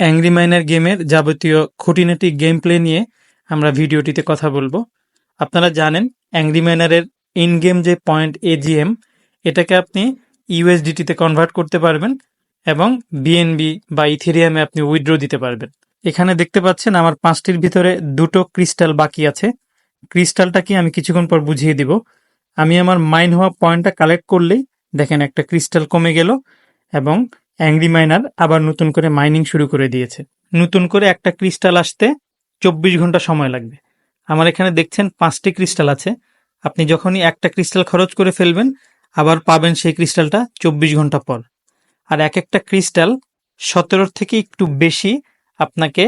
Angry minor গেমের যাবতীয় খুঁটিনাটি গেম প্লে নিয়ে আমরা ভিডিওটিতে কথা বলব। আপনারা জানেন অ্যাংরি মাইনারের ইন গেম যে পয়েন্ট এজিএম এটাকে আপনি ইউএসডিটিতে কনভার্ট করতে পারবেন এবং বিএনবি বা ইথেরিয়ামে আপনি উইথড্র দিতে পারবেন। এখানে দেখতে পাচ্ছেন আমার পাঁচটির ভিতরে দুটো ক্রিস্টাল বাকি আছে। ক্রিস্টালটা কি আমি কিছুক্ষণ পর বুঝিয়ে দিব। আমি আমার মাইন হওয়া পয়েন্টটা কালেক্ট করলেই দেখেন একটা ক্রিস্টাল কমে গেল এবং অ্যাংরি মাইনার আবার নতুন করে মাইনিং শুরু করে দিয়েছে। নতুন করে একটা ক্রিস্টাল আসতে চব্বিশ ঘণ্টা সময় লাগবে। আমার এখানে দেখছেন পাঁচটি ক্রিস্টাল আছে। আপনি যখনই একটা ক্রিস্টাল খরচ করে ফেলবেন, আবার পাবেন সেই ক্রিস্টালটা চব্বিশ ঘণ্টা পর। আর এক একটা ক্রিস্টাল সতেরোর থেকে একটু বেশি আপনাকে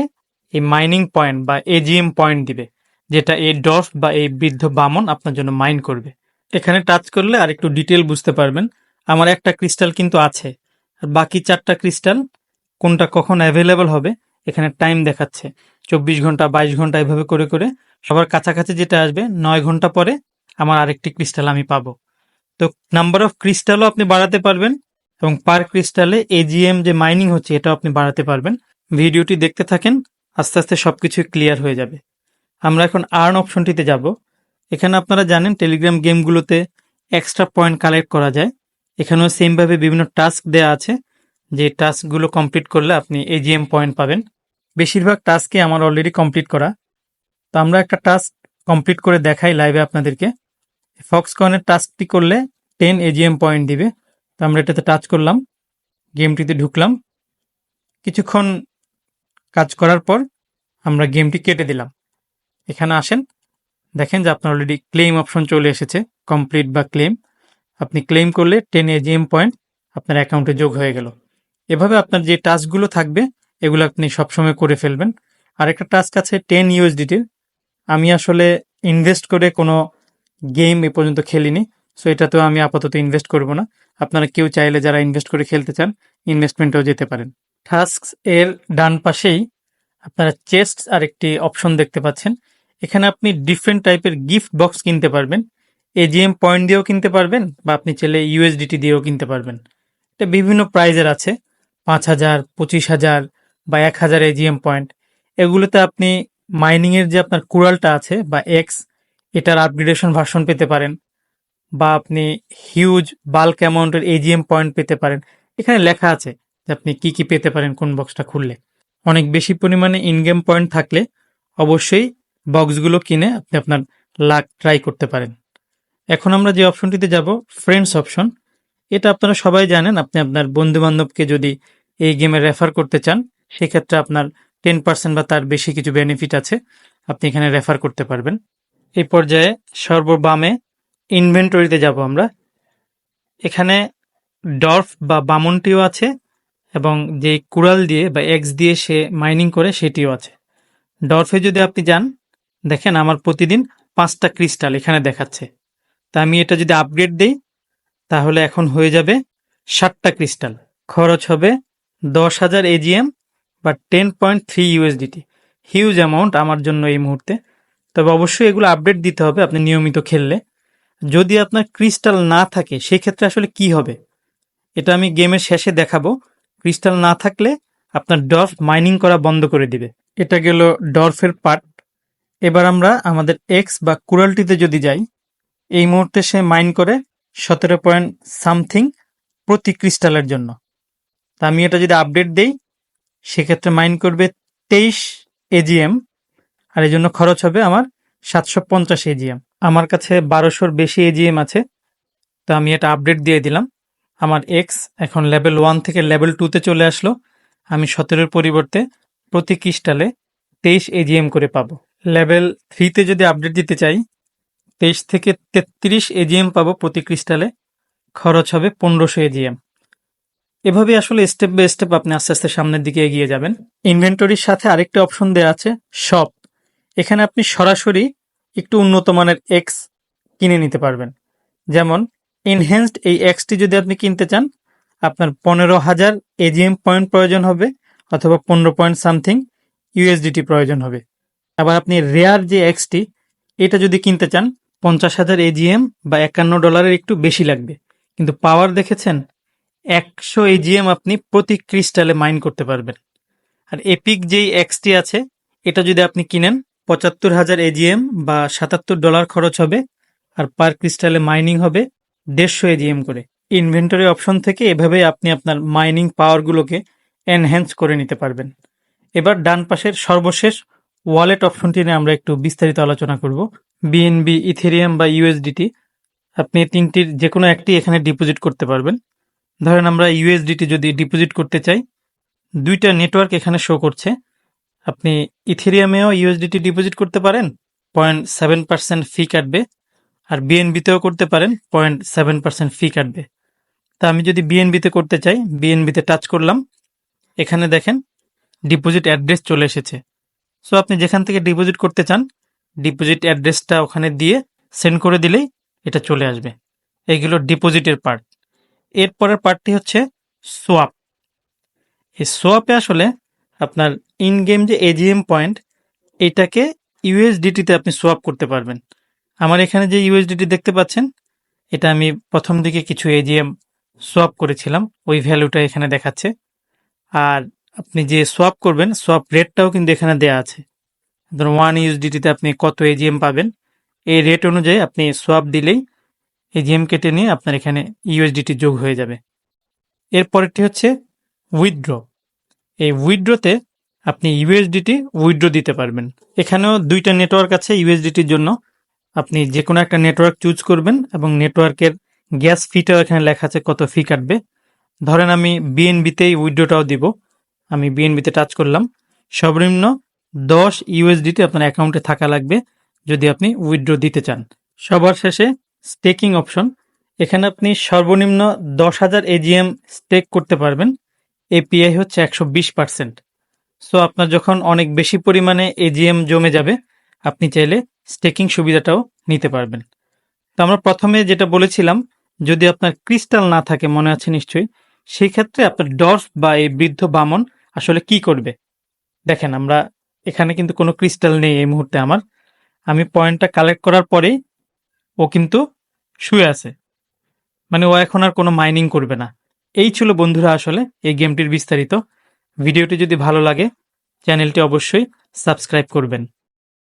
এই মাইনিং পয়েন্ট বা এজিএম পয়েন্ট দিবে, যেটা এই ডফ বা এই বৃদ্ধ বামন আপনার জন্য মাইন করবে। এখানে টাচ করলে আর একটু ডিটেল বুঝতে পারবেন। আমার একটা ক্রিস্টাল কিন্তু আছে। বাকি চারটা ক্রিস্টাল কোনটা কখন অ্যাভেলেবল হবে, এখানে টাইম দেখাচ্ছে। চব্বিশ ঘণ্টা, বাইশ ঘণ্টা এভাবে করে করে সবার কাছাকাছি যেটা আসবে, নয় ঘণ্টা পরে আমার আরেকটি ক্রিস্টাল আমি পাবো। তো নাম্বার অফ ক্রিস্টালও আপনি বাড়াতে পারবেন এবং পার ক্রিস্টালে এজিএম যে মাইনিং হচ্ছে এটাও আপনি বাড়াতে পারবেন। ভিডিওটি দেখতে থাকেন, আস্তে আস্তে সবকিছু ক্লিয়ার হয়ে যাবে। আমরা এখন আর্ন অপশনটিতে যাব। এখানে আপনারা জানেন টেলিগ্রাম গেমগুলোতে এক্সট্রা পয়েন্ট কালেক্ট করা যায়। এখানেও সেমভাবে বিভিন্ন টাস্ক দেওয়া আছে। যে টাস্কগুলো কমপ্লিট করলে আপনি এজিএম পয়েন্ট পাবেন। বেশিরভাগ টাস্কই আমার অলরেডি কমপ্লিট করা। তো আমরা একটা টাস্ক কমপ্লিট করে দেখাই লাইভে আপনাদেরকে। ফক্সকনের টাস্কটি করলে টেন এজিএম পয়েন্ট দিবে। তো আমরা এটাতে টাচ করলাম। গেমটিতে ঢুকলাম। কিছুক্ষণ কাজ করার পর আমরা গেমটি কেটে দিলাম। এখানে আসেন। দেখেন যে আপনার অলরেডি ক্লেম অপশন চলে এসেছে। কমপ্লিট বা ক্লেম আপনি ক্লেম করলে টেন এজিএম পয়েন্ট আপনার অ্যাকাউন্টে যোগ হয়ে গেল। এভাবে আপনার যে টাস্কগুলো থাকবে, এগুলো আপনি সবসময় করে ফেলবেন। আরেকটা টাস্ক আছে টেন ইউএসডিটির আমি আসলে ইনভেস্ট করে কোনো গেম এ পর্যন্ত খেলিনি সো এটাতেও আমি আপাতত ইনভেস্ট করব না। আপনারা কেউ চাইলে যারা ইনভেস্ট করে খেলতে চান ইনভেস্টমেন্টেও যেতে পারেন। টাস্ক এর ডান পাশেই আপনারা চেস্ট আর একটি অপশন দেখতে পাচ্ছেন। এখানে আপনি ডিফারেন্ট টাইপের গিফট বক্স কিনতে পারবেন। এজিএম পয়েন্ট দিয়েও কিনতে পারবেন বা আপনি চাইলে ইউএসডিটি দিয়েও কিনতে পারবেন। এটা বিভিন্ন প্রাইজের আছে। পাঁচ হাজার, পঁচিশ হাজার বা এক হাজার এজিএম পয়েন্ট এগুলোতে আপনি মাইনিংয়ের যে আপনার কুড়ালটা আছে বা এক্স এটার আপগ্রেডেশন ভার্সন পেতে পারেন বা আপনি হিউজ বাল্ক অ্যামাউন্টের এজিএম পয়েন্ট পেতে পারেন। এখানে লেখা আছে যে আপনি কি কি পেতে পারেন কোন বক্সটা খুললে। অনেক বেশি পরিমাণে ইনগেম পয়েন্ট থাকলে অবশ্যই বক্সগুলো কিনে আপনি আপনার লাক ট্রাই করতে পারেন। এখন আমরা যে অপশনটিতে যাব ফ্রেন্ডস অপশন এটা আপনারা সবাই জানেন, আপনি আপনার বন্ধু বান্ধবকে যদি এই গেমে রেফার করতে চান, সেক্ষেত্রে আপনার টেন পার্সেন্ট বা তার বেশি কিছু বেনিফিট আছে, আপনি এখানে রেফার করতে পারবেন। এই পর্যায়ে সর্ববামে ইনভেন্টরিতে যাব আমরা। এখানে ডর্ফ বা বামনটিও আছে এবং যে কুড়াল দিয়ে বা এক্স দিয়ে সে মাইনিং করে সেটিও আছে। ডর্ফে যদি আপনি যান, দেখেন আমার প্রতিদিন পাঁচটা ক্রিস্টাল এখানে দেখাচ্ছে। তা আমি এটা যদি আপগ্রেড দিই, তাহলে এখন হয়ে যাবে ষাটটা ক্রিস্টাল খরচ হবে দশ হাজার এজিএম বা ten point three USDT huge amount আমার জন্য এই মুহূর্তে। তবে অবশ্যই এগুলো আপডেট দিতে হবে, আপনি নিয়মিত খেললে। যদি আপনার ক্রিস্টাল না থাকে, সেক্ষেত্রে আসলে কি হবে? এটা আমি গেমের শেষে দেখাবো। ক্রিস্টাল না থাকলে আপনার ডর্ফ মাইনিং করা বন্ধ করে দিবে। এটা গেল ডর্ফের পার্ট এবার আমরা আমাদের এক্স বা কুরালটিতে যদি যাই এই মুহূর্তে সে মাইন করে সতেরো পয়েন্ট সামথিং প্রতি ক্রিস্টালের জন্য। তা আমি এটা যদি আপডেট দেই, সেক্ষেত্রে মাইন করবে তেইশ এজিএম আর এই জন্য খরচ হবে আমার সাতশো পঞ্চাশ এজিএম আমার কাছে বারোশোর বেশি এজিএম আছে, তো আমি এটা আপডেট দিয়ে দিলাম। আমার এক্স এখন লেভেল ওয়ান থেকে লেভেল টুতে চলে আসলো। আমি সতেরোর পরিবর্তে প্রতি ক্রিস্টালে তেইশ এজিএম করে পাবো। লেভেল থ্রিতে যদি আপডেট দিতে চাই তেইশ থেকে তেত্রিশ এজিএম পাবো প্রতি ক্রিস্টালে। খরচ হবে পনেরোশো এজিএম এভাবে আসলে স্টেপ বাই স্টেপ আপনি আস্তে আস্তে সামনের দিকে এগিয়ে যাবেন। ইনভেন্টরির সাথে আরেকটা অপশন দেওয়া আছে শপ এখানে আপনি সরাসরি একটু উন্নত মানের এক্স কিনে নিতে পারবেন। যেমন এনহেন্সড এই এক্সটি যদি আপনি কিনতে চান, আপনার পনেরো হাজার এজিএম পয়েন্ট প্রয়োজন হবে অথবা পনেরো পয়েন্ট সামথিং ইউএসডিটি প্রয়োজন হবে। আবার আপনি রেয়ার যে এক্সটি এটা যদি কিনতে চান পঞ্চাশ হাজার এজিএম বা একান্ন ডলারের একটু বেশি লাগবে। কিন্তু পাওয়ার দেখেছেন, একশো এজিএম আপনি প্রতি ক্রিস্টালে মাইন করতে পারবেন। আর এপিক যেই এক্সটি আছে, এটা যদি আপনি কিনেন, পঁচাত্তর হাজার এজিএম বা সাতাত্তর ডলার খরচ হবে, আর পার ক্রিস্টালে মাইনিং হবে দেড়শো এজিএম করে। ইনভেন্টরি অপশন থেকে এভাবে আপনি আপনার মাইনিং পাওয়ারগুলোকে এনহ্যান্স করে নিতে পারবেন। এবার ডান পাশের সর্বশেষ ওয়ালেট অপশনটি নিয়ে আমরা একটু বিস্তারিত আলোচনা করব। বিএনবি ইথেরিয়াম বা ইউএসডিটি আপনি তিনটির যে কোনো একটি এখানে ডিপোজিট করতে পারবেন। ধরেন আমরা ইউএসডিটি যদি ডিপোজিট করতে চাই, দুইটা নেটওয়ার্ক এখানে শো করছে। আপনি ইথেরিয়ামেও ইউএসডিটি ডিপোজিট করতে পারেন পয়েন্ট সেভেন পার্সেন্ট ফি কাটবে। আর বিএনবিতেও করতে পারেন পয়েন্ট সেভেন পার্সেন্ট ফি কাটবে। তা আমি যদি বিএনবিতে করতে চাই বিএনবিতে টাচ করলাম, এখানে দেখেন ডিপোজিট অ্যাড্রেস চলে এসেছে। সো আপনি যেখান থেকে ডিপোজিট করতে চান ডিপোজিট অ্যাড্রেসটা ওখানে দিয়ে সেন্ড করে দিলেই এটা চলে আসবে। এইগুলো ডিপোজিটের পার্ট এরপরের পার্টটি হচ্ছে সোয়াপ এই সোয়াপে আসলে আপনার ইন গেম যে এজিএম পয়েন্ট এটাকে ইউএসডিটিতে আপনি সোয়াপ করতে পারবেন। আমার এখানে যে ইউএসডিটি দেখতে পাচ্ছেন, এটা আমি প্রথম দিকে কিছু এজিএম সোয়াপ করেছিলাম, ওই ভ্যালুটা এখানে দেখাচ্ছে। আর আপনি যে সোয়াপ করবেন সোয়াপ রেটটাও কিন্তু এখানে দেয়া আছে। ধরুন ওয়ান ইউএসডিটিতে আপনি কত এজিএম পাবেন, এই রেট অনুযায়ী আপনি সোয়াপ দিলেই এজিএম কেটে নিয়ে আপনার এখানে ইউএসডিটি যোগ হয়ে যাবে। এরপরেরটি হচ্ছে উইথড্র এই উইথড্রতে আপনি ইউএসডিটি উইথড্র দিতে পারবেন। এখানেও দুইটা নেটওয়ার্ক আছে ইউএসডিটির জন্য। আপনি যে কোনো একটা নেটওয়ার্ক চুজ করবেন এবং নেটওয়ার্কের গ্যাস ফিটাও এখানে লেখা আছে কত ফি কাটবে। ধরেন আমি বিএনবিতেই উইথড্রটাও দিব। আমি বিএনবিতে টাচ করলাম। সর্বনিম্ন দশ ইউএসডিতে আপনার অ্যাকাউন্টে থাকা লাগবে যদি আপনি উইথড্র দিতে চান। সবার শেষে স্টেকিং অপশন এখানে আপনি সর্বনিম্ন দশ হাজার এজিএম স্টেক করতে পারবেন। এপিআই হচ্ছে একশো বিশ পার্সেন্ট সো আপনার যখন অনেক বেশি পরিমাণে এজিএম জমে যাবে, আপনি চাইলে স্টেকিং সুবিধাটাও নিতে পারবেন। তো আমরা প্রথমে যেটা বলেছিলাম, যদি আপনার ক্রিস্টাল না থাকে, মনে আছে নিশ্চয়ই সেই ক্ষেত্রে আপনার ডর্ফ বা এই বৃদ্ধ বামন আসলে কি করবে? দেখেন, আমরা এখানে কিন্তু কোনো ক্রিস্টাল নেই এই মুহূর্তে আমার। আমি পয়েন্টটা কালেক্ট করার পরেই ও কিন্তু শুয়ে আছে। মানে ও এখন আর কোনো মাইনিং করবে না। এই ছিল বন্ধুরা আসলে এই গেমটির বিস্তারিত। ভিডিওটি যদি ভালো লাগে, চ্যানেলটি অবশ্যই সাবস্ক্রাইব করবেন।